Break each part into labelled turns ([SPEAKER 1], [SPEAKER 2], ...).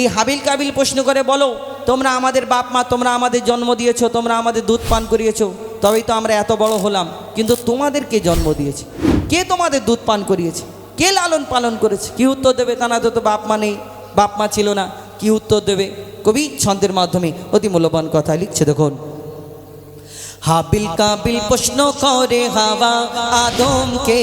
[SPEAKER 1] এই হাবিল কাবিল প্রশ্ন করে, বলো, তোমরা আমাদের বাপ মা, তোমরা আমাদের জন্ম দিয়েছ, তোমরা আমাদের দুধ পান করিয়েছো, তবেই তো আমরা এত বড় হলাম। কিন্তু তোমাদের কে জন্ম দিয়েছে? কে তোমাদের দুধ পান করিয়েছে? কে লালন পালন করেছে? কি উত্তর দেবে কানা তো বাপ মা নেই, বাপ মা ছিল না, কি উত্তর দেবে? কবি ছন্দের মাধ্যমে অতি মূল্যবান কথা লিখছে, দেখুন। হাবিল কাবিল প্রশ্ন করে, হাওয়া আদমকে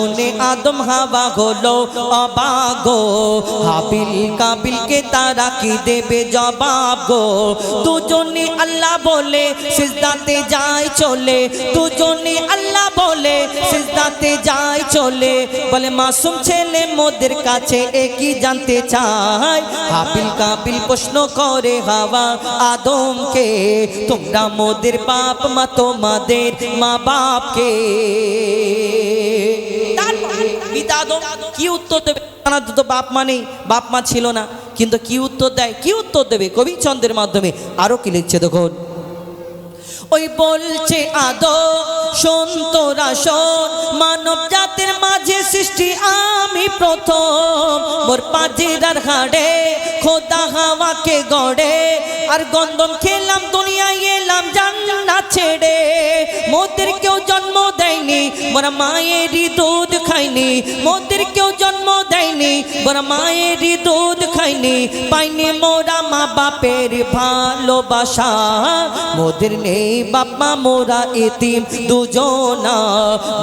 [SPEAKER 1] শুনে আদম হাওয়া হলো অবাগো হাবিল কাবিলকে তারা কি দেবে জবাব গো? দুজনে আল্লাহ বলে, সিজদাতে যায় চলে। দুজনে আল্লাহ বলে, সিজদাতে যায় চলে। বলে, মাসুম ছেলে মোদের কাছে একই জানতে চায়? হাবিল কাবিল প্রশ্ন করে হাওয়া আদমকে, তোমরা মোদের বাপ মা তোমাদের মা বাপকে পিতা আদম, কি উত্তর দেবে? তো বাপ মা নেই, বাপ মা ছিল না। কিন্তু কি উত্তর দেয়? কি উত্তর দেবে? কবি ছন্দের মাধ্যমে আরও কি লিখছে দেখুন? ওই বলছে আদো মানব জাতির মাঝে সৃষ্টি আমি প্রথম। মোর পাজিরার হাড়ে খোদা হাওয়াকে গড়ে, আর গন্ধম খেলাম, দুনিয়ায় এলাম জান্নাত ছেড়ে। মোরা মায়েরই দুধ খাইনি, মোদের কেউ জন্ম দেয়নি। মোরা মায়েরই দুধ খাইনি, পাইনি মোরা মা বাপের ভালোবাসা। মোদের নেই বাপমা মোরা এতিম দুজনা।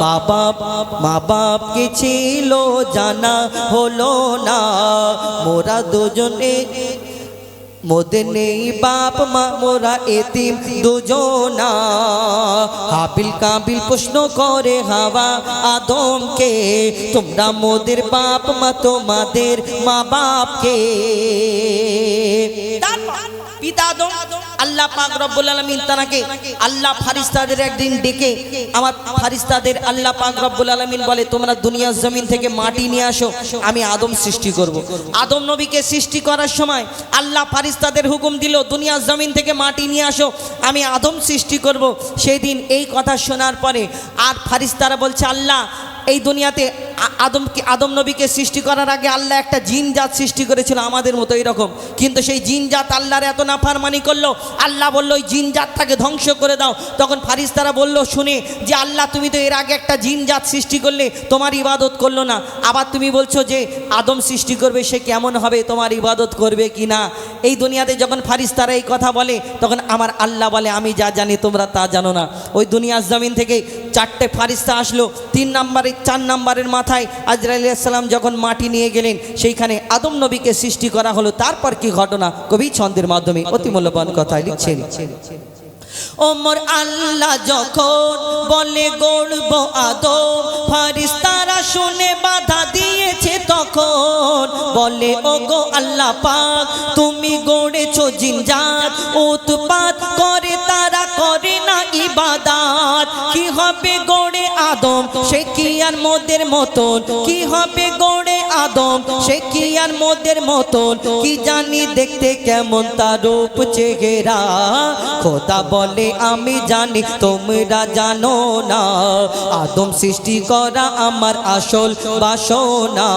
[SPEAKER 1] মা বাপ, মা বাপকে ছিল জানা হলো না। মোরা দুজনে মোদের নেই বাপ মা, মোরা এতিম দুজনা। হাবিল কাবিল প্রশ্ন করে হাওয়া আদমকে, তোমরা মোদের বাপ মা, তোমাদের মা বাপকে আল্লাহ তানাকে আল্লাহ ফারিস্তাদের একদিন ডেকে আমার ফারিস্তাদের বলে, তোমরা জমিন থেকে মাটি নিয়ে আসো, আমি আদম সৃষ্টি সৃষ্টি করার সময় ফারিস্তাদের হুকুম দিল, দুনিয়ার জমিন থেকে মাটি নিয়ে আসো, আমি আদম সৃষ্টি করব। সেই দিন এই কথা শোনার পরে আর ফারিস্তারা বলছে, আল্লাহ, এই দুনিয়াতে আদমকে আদম নবীকে সৃষ্টি করার আগে আল্লাহ একটা জিন জাত সৃষ্টি করেছিল, আমাদের মতো এরকম। কিন্তু সেই জিন জাত আল্লাহর এত নাফারমানি করল, আল্লাহ বলল, ওই জিন জাতটাকে ধ্বংস করে দাও। তখন ফারিস্তারা বলল, শুনে, যে আল্লাহ, তুমি তো এর আগে একটা জিন জাত সৃষ্টি করলে, তোমার ইবাদত করল না। আবার তুমি বলছো যে, আদম সৃষ্টি করবে, সে কেমন হবে, তোমার ইবাদত করবে কি না এই দুনিয়াতে যখন ফারিস্তারা এই কথা বলে, তখন আমার আল্লাহ বলে, আমি যা জানি, তোমরা তা জানো না। ওই দুনিয়ার জমিন থেকে চারটে ফারিস্তা আসলো, তিন নাম্বারে, চার নাম্বারের মাথায় আজরাইল সালাম যখন মাটি নিয়ে গেলেন, সেইখানে আদম নবীকে সৃষ্টি করা হলো। তারপর কি ঘটনা? কবি ছন্দের মাধ্যমে অতি মূল্যবান কথায় লিখছেন, ওমর আল্লাহ যখন বলে, গড়ব আদম ফারিস্তারা শুনে বাধা দিয়েছে তখন বলে ও গো আল্লাহ পাক, তুমি গড়েছো জিনজাত, উৎপাত করে ইবাদাত? কি হবে গড়ে আদম? সে কি আর মোদের মতন? কি হবে গড়ে আদম? সে কি আর মোদের মতন? কি জানি দেখতে কেমন তার রূপ চেহারা। খোদা বলে, আমি জানি তোমরা জানো না। আদম সৃষ্টি করা আমার আসল বাসনা।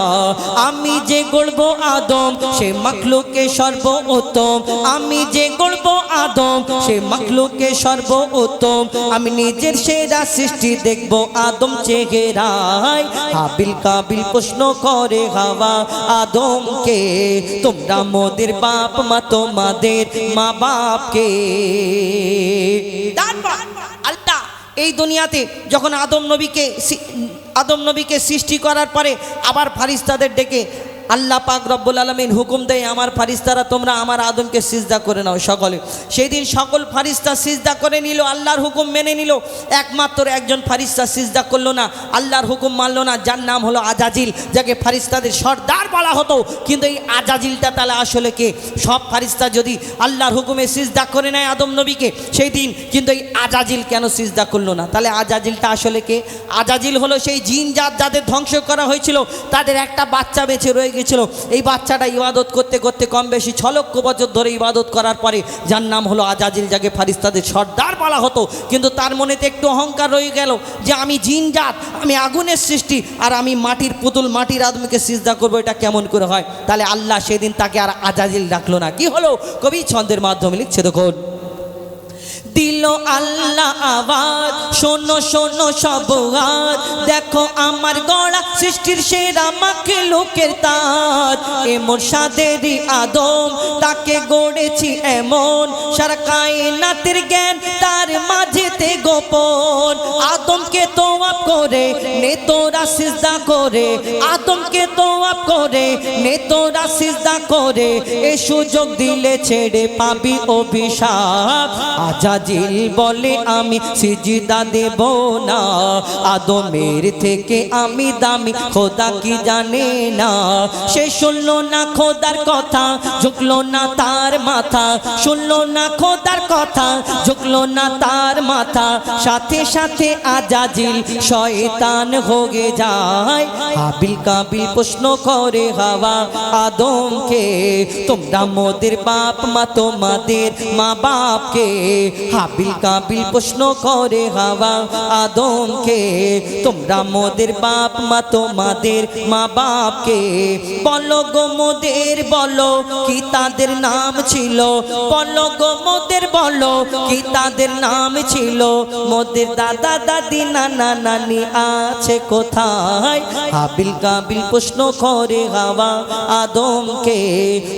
[SPEAKER 1] আমি যে গড়ব আদম, সে মাখলুকে সর্ব উত্তম আমি যে গড়ব আদম সে মাখলুকে সর্ব উত্তম আমি নিজের সেরা সৃষ্টি দেখব আদম চেহারায়। হাবিল কাবিল প্রশ্ন করে হাওয়া আদমকে, তোমরা মোদের বাপ মা, তোমাদের মা বাপকে আল্লাহ এই দুনিয়াতে যখন আদম নবীকে আদম নবীকে সৃষ্টি করার পরে আবার ফারিস্তাদের ডেকে আল্লাহ পাক রব্বুল আলমিন হুকুম দেয়, আমার ফারিস্তারা তোমরা আমার আদমকে সিজদা করে নাও সকলে। সেই দিন সকল ফারিস্তা সিজদা করে নিল, আল্লাহর হুকুম মেনে নিল। একমাত্র একজন ফারিস্তা সিজদা করল না, আল্লাহর হুকুম মানলো না, যার নাম হলো আজাজিল, যাকে ফারিস্তাদের সর্দার বলা হতো। কিন্তু এই আজাজিলটা তাহলে আসলে কে? সব ফারিস্তা যদি আল্লাহর হুকুমে সিজদা করে নেয় আদম নবীকে, সেই দিন কিন্তু এই আজাজিল কেন সিজদা করল না? তাহলে আজাজিলটা আসলে কে? আজাজিল হলো সেই জিন জাত যাদের ধ্বংস করা হয়েছিল, তাদের একটা বাচ্চা বেঁচে রয়ে গেছিল এই বাচ্চাটা ইবাদত করতে করতে কম বেশি ছ লক্ষ বছর ধরে ইবাদত করার পরে যার নাম হলো আজাজিল, যাকে ফারিস্তাদের সর্দার বলা হতো। কিন্তু তার মনেতে একটু অহংকার রয়ে গেল যে আমি জিন জাত, আমি আগুনের সৃষ্টি আর আমি মাটির পুতুল, মাটির আদমিকে সিজদা করব, এটা কেমন করে হয়? তাহলে আল্লাহ সেদিন তাকে আর আজাজিল ডাকলো না। কি হলো? কবি ছন্দের মাধ্যমে লিখছে, দেখুন। আল্লাহ আবার শোনো শোনো সব আর দেখো আমার গড়া সৃষ্টির সেরা মাকে লোকের তার এমন সাদেরই আদম, তাকে গড়েছি এমন। সারা কায়নাতের জ্ঞান তার মাঝেতে গোপন আদমকে তোয়াপ করে নে তোরা সিজদা করে। আদমকে তোয়াপ করে নে তোরা সিজদা করে। এ সুযোগ দিলে ছেড়ে পাবি অভিশাপ। আজাজিল বলে, আমি সিজদা দেব না। আদমের থেকে আমি দামি, খোদা কি জানে না? সে শুনলো না খোদার কথা, ঝুঁকলো না তার মাথা। শুনলো না খোদার কথা, ঝুঁকলো না তার মাথা, সাথে সাথে আজাজিল শয়তান হয়ে যায়। হাবিল কাবিল প্রশ্ন করে হাওয়া আদমকে, তোমরা মোদের বাপ মা, তোমাদের মা বাপকে? হাবিল কাবিল প্রশ্ন করে হাওয়া আদমকে, তোমরা মোদের বাপ মা, তোমাদের মা বাপকে? বলো গো মোদের, বলো কি তাদের নাম ছিল? বলো গো মোদের, বলো কি তাদের নাম ছিল, মোদের দাদা, দাদি, নানা, নানি আছে কোথায়? হাবিল কাবিল প্রশ্ন করে হাওয়া আদমকে,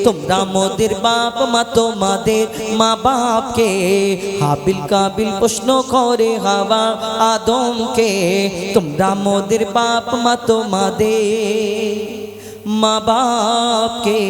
[SPEAKER 1] তোমরা মোদের বাপ মা, তোমাদের মা বাপকে? হাবিল কাবিল প্রশ্ন করে হাওয়া আদমকে, তোমরা মোদের বাপ মা, তোমাদের মা বাপকে?